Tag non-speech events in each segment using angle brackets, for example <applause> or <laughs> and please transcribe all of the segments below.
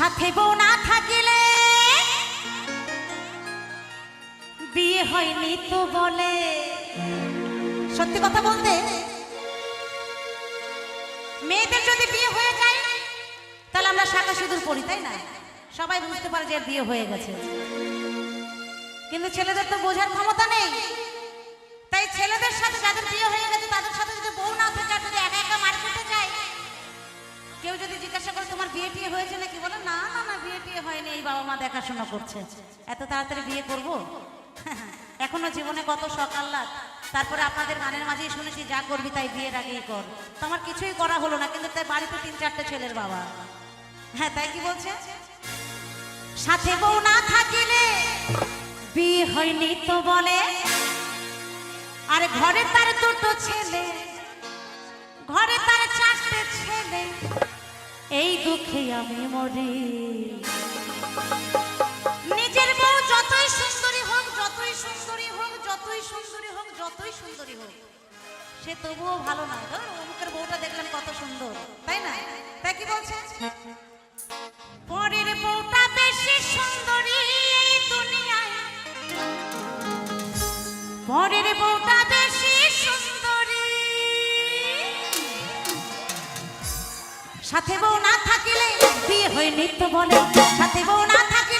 সাথে বউ না থাকিলে বিয়ে হয়নি তো বলে। সত্যি কথা বলতে, মেয়েদের যদি বিয়ে হয়ে যায়, তাহলে আমরা শাখা সিঁদুর পড়ি তাই না? সবাই বুঝতে পারে যে বিয়ে হয়ে গেছে। কিন্তু ছেলেদের তো বোঝার ক্ষমতা করছে। এত তাড়াতাড়ি বিয়ে করব? <laughs> এখনও জীবনে কত সকাল লাগ তারপরে আপনাদের গানের মাঝেই শুনেছি, যা করবি তাই বিয়ের আগেই কর। তো আমার কিছুই করা হলো না, কিন্তু তাই বাড়িতে তিন, চারটে ছেলের বাবা। হ্যাঁ তাই কি বলছে? সাথে বউ না থাকিলে বিয়ে হয়নি তো বলে। আর ঘরে তার দুটো ছেলে, ঘরে তার চারটে ছেলে। এই দুঃখে আমি মরি। যতই সুন্দরী হোক, যতই সুন্দরী হোক, সে তবুও ভালো নয় ধর, অমুকের বউটা দেখলেন কত সুন্দর, তাই না? তাই কি বলছে? পরের বউটা বেশি সুন্দরী এই দুনিয়ায়। পরের বউটা বেশি সুন্দরী। সাথে বউ না থাকিলে বিয়ে হয় নিত্য বলে। সাথে বউ না থাকিলে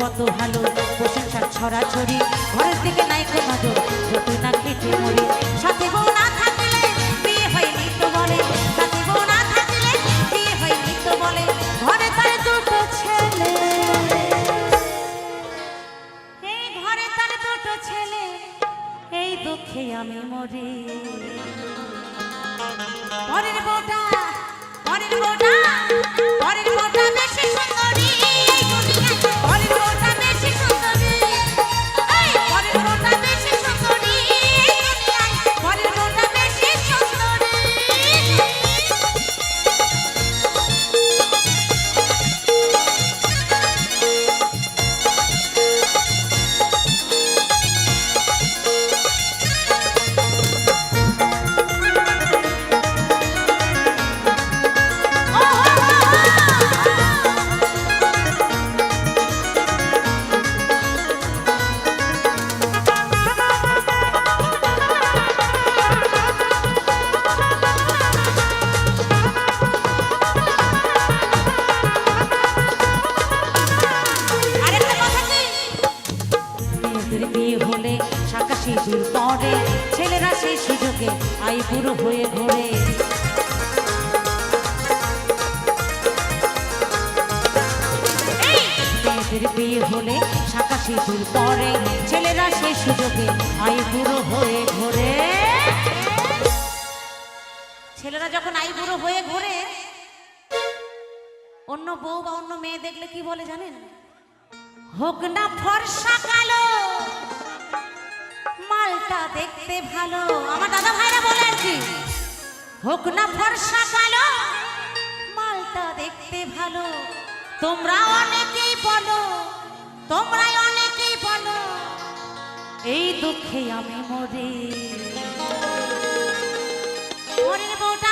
কত ভালো প্রশংসা ছড়াছড়ি। ঘরের দিকে নাই নজর যতই না খেটে মরি। সাথে বউ না থাকলে বিয়ে হয়নি তো বলে। সাথে বউ না থাকলে বিয়ে হয়নি তো বলে। ঘরে তার দুটো ছেলে। এই ঘরে তার দুটো ছেলে, এই দুঃখে আমি মরি। পরের বউটা পরের বউটা পরের বউটা বেশি সিঁদুর পরে, ছেলেরা সেই সুযোগে আই বুড়ো হয়ে ঘোরে। বিয়ে হলে শাখা সিঁদুর পরে, ছেলেরা সেই সুযোগে আই হয়ে ঘোরে। ছেলেরা যখন আই বুড়ো হয়ে ঘোরে, অন্য বউ বা অন্য মেয়ে দেখলে কি বলে জানেন? হোক না ফর্সা কালো। মালটা দেখতে ভালো। আমার দাদা ভাইরা বলে আর কি, হোক না ফর্সা কালো, মালটা দেখতে ভালো। তোমরা অনেকেই বলো তোমরা অনেকেই বলো, এই দুঃখে আমি মরি। পরের বউটা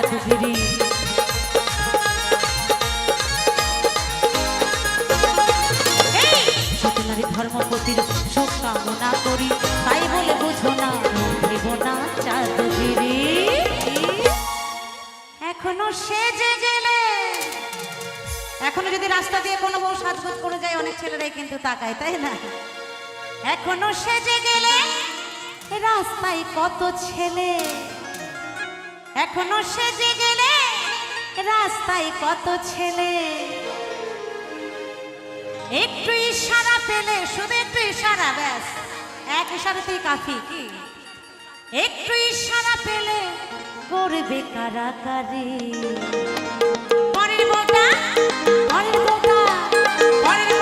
বুঝি না চাঁদগিরি ধর্মপতির শোক কামনা করি তাই বলে বুঝো না দেব না চাঁদগিরি এখনও সেজে গেলে। এখনও যদি রাস্তা দিয়ে কোনো বউ সাজগোজ করে যায় অনেক ছেলেরাই কিন্তু তাকায় তাই না? এখনও সেজে গেলে রাস্তায় কত ছেলে? এখনও সেজে গেলে রাস্তায় কত ছেলে? একটু ইশারা পেলে শুধু একটু ইশারা, ব্যাস। এক ইশারাতেই কাফি কি? একটু ইশারা পেলে করবে কারাকারি। পরের বউটা পরের বউটা, পরের